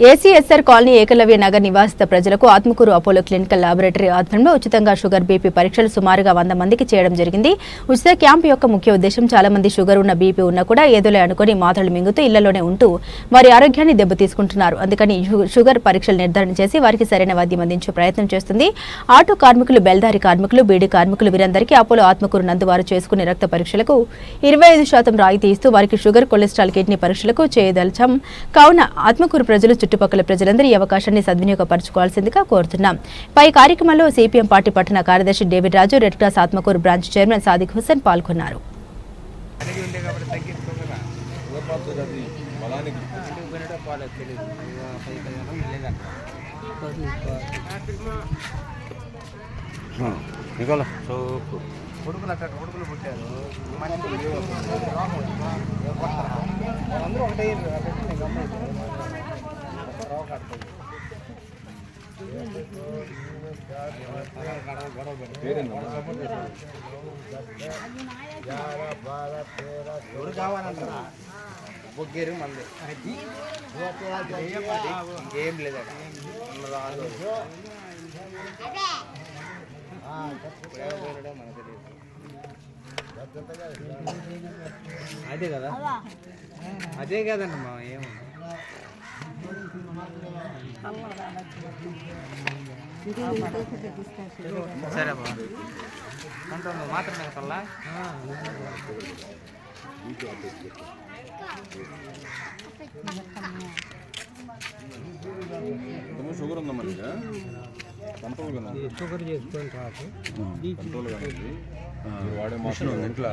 ACSR colony Ekalavya Nagar నివాసిత ప్రజలకు Atmakur Apollo clinical laboratory ఆధ్వర్యంలో ఉచితంగా షుగర్ బీపీ పరీక్షలు సుమారుగా వంద మందికి చేయడం జరిగింది. ఉచిత క్యాంప్ యొక్క ముఖ్య ఉద్దేశం చాలా మంది షుగర్ ఉన్న బీపీ ఉన్నా కూడా ఏదోలే అనుకుని మాతలు మింగుతూ ఇళ్ళలోనే ఉంటూ వారి ఆరోగ్యాన్ని దెబ్బతీసుకుంటున్నారు అందుకని షుగర్ పరీక్షలు నిర్ధారణ చేసి వారికి సరైన వైద్యం అందించే ప్రయత్నం చేస్తుంది. ఆటో కార్మికులు బెల్దారి కార్మికులు బీడీ కార్మికులు వీరందరికీ అపోలో ఆత్మకూరు నందు వారు చేసుకునే రక్త పరీక్షలకు ఇరవై ఐదు శాతం రాయితీ ఇస్తూ వారికి షుగర్ కొలెస్ట్రాల్ కిడ్నీ పరీక్షలకు చేయదలచాం కావున ఆత్మకూరు ప్రజలు చుట్టుపక్కల ప్రజలందరూ ఈ అవకాశాన్ని సద్వినియోగపరచుకోవాల్సిందిగా కోరుతున్నాం పై కార్యక్రమంలో సిపిఎం పార్టీ పట్టణ కార్యదర్శి David Raju red cross Atmakur branch chairman Sadiq Husain పాల్గొన్నారు కొడుకులు అక్కడ కొడుకులు పుట్టారు అందరూ ఒకటే ఎవరు కావాలంటారా బొగ్గేరు మంది ఇంకేం లేదట అదే కదా. అదే కదండి మా ఏమో సరే బాబు కొంటుంది మాత్రమే కల్లా? షుగర్ ఉందా మరి కంట్రోల్ కదా షుగర్ చేసుకొని రాదు కంట్రోల్ కానీ వాడే మోషన్ ఉంది ఇంట్లో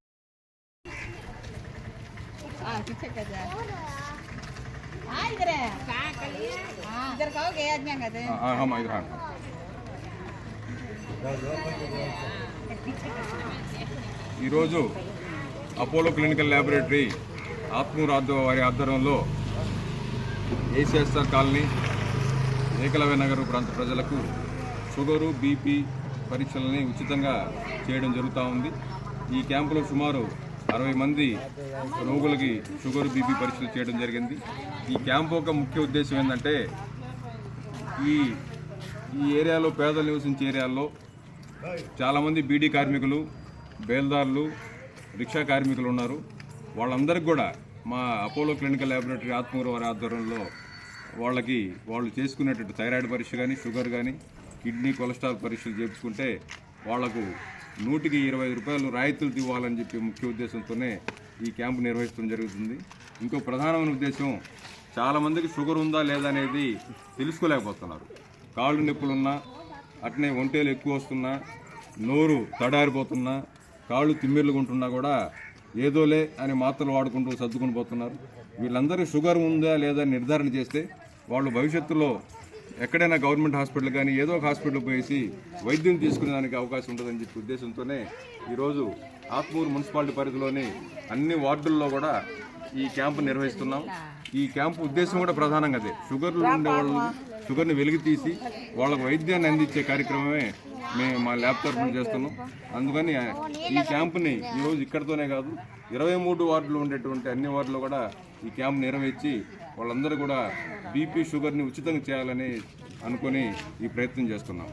इधर कहोगे आदमी कहते हैं हाँ हम इधर हाँ ఈరోజు అపోలో క్లినికల్ ల్యాబొరేటరీ ఆత్మూరు ఆధ్వ వారి ఆధ్వర్యంలో ఏసీఎస్ఆర్ కాలనీ ఏకలవ్య నగర్ ప్రాంత ప్రజలకు షుగరు బీపీ పరీక్షలని ఉచితంగా చేయడం జరుగుతూ ఉంది ఈ క్యాంపులో సుమారు అరవై మంది రోగులకి షుగర్ బీపీ పరీక్షలు చేయడం జరిగింది. ఈ క్యాంపు యొక్క ముఖ్య ఉద్దేశం ఏంటంటే ఈ ఈ ఏరియాలో పేదలు నివసించే ఏరియాల్లో చాలామంది బీడీ కార్మికులు బేల్దారులు రిక్షా కార్మికులు ఉన్నారు. వాళ్ళందరికీ కూడా మా అపోలో క్లినికల్ ల్యాబొరేటరీ ఆత్మూరు వారి ఆధ్వర్యంలో వాళ్ళకి వాళ్ళు చేసుకునేటట్టు థైరాయిడ్ పరీక్ష కానీ షుగర్ కానీ కిడ్నీ కొలెస్ట్రాల్ పరీక్షలు చేయించుకుంటే వాళ్ళకు నూటికి ఇరవై రూపాయలు రాయితీలు ఇవ్వాలని చెప్పి ముఖ్య ఉద్దేశంతోనే ఈ క్యాంపు నిర్వహించడం జరుగుతుంది. ఇంకో ప్రధానమైన ఉద్దేశం చాలామందికి షుగర్ ఉందా లేదా అనేది తెలుసుకోలేకపోతున్నారు. కాళ్ళు నొప్పులున్నా అట్నే ఒంటేలు ఎక్కువ వస్తున్నా నోరు తడారిపోతున్నా కాళ్ళు తిమ్మిర్లుగుంటున్నా కూడా ఏదోలే అని మాత్రలు వాడుకుంటూ సర్దుకుని పోతున్నారు. వీళ్ళందరికీ షుగర్ ఉందా లేదా నిర్ధారణ చేస్తే వాళ్ళు భవిష్యత్తులో ఎక్కడైనా గవర్నమెంట్ హాస్పిటల్ కానీ ఏదో ఒక హాస్పిటల్ పోయేసి వైద్యం తీసుకునేదానికి అవకాశం ఉంటుందని చెప్పి ఉద్దేశంతోనే ఈరోజు ఆత్మూరు మున్సిపాలిటీ పరిధిలోని అన్ని వార్డుల్లో కూడా ఈ క్యాంపు నిర్వహిస్తున్నాం. ఈ క్యాంపు ఉద్దేశం కూడా ప్రధానంగా అదే. షుగర్లు ఉండే వాళ్ళు షుగర్ని వెలికి తీసి వాళ్ళకు వైద్యాన్ని అందించే కార్యక్రమమే మేము మా ల్యాబ్ తరఫున చేస్తున్నాం. అందుకని ఈ క్యాంపుని ఈరోజు ఇక్కడితోనే కాదు ఇరవై మూడు వార్డులు ఉండేటువంటి అన్ని వార్డులో కూడా ఈ క్యాంప్ నిర్వహించి వాళ్ళందరూ కూడా బీపీ షుగర్ని ఉచితంగా చేయాలని అనుకొని ఈ ప్రయత్నం చేస్తున్నాం.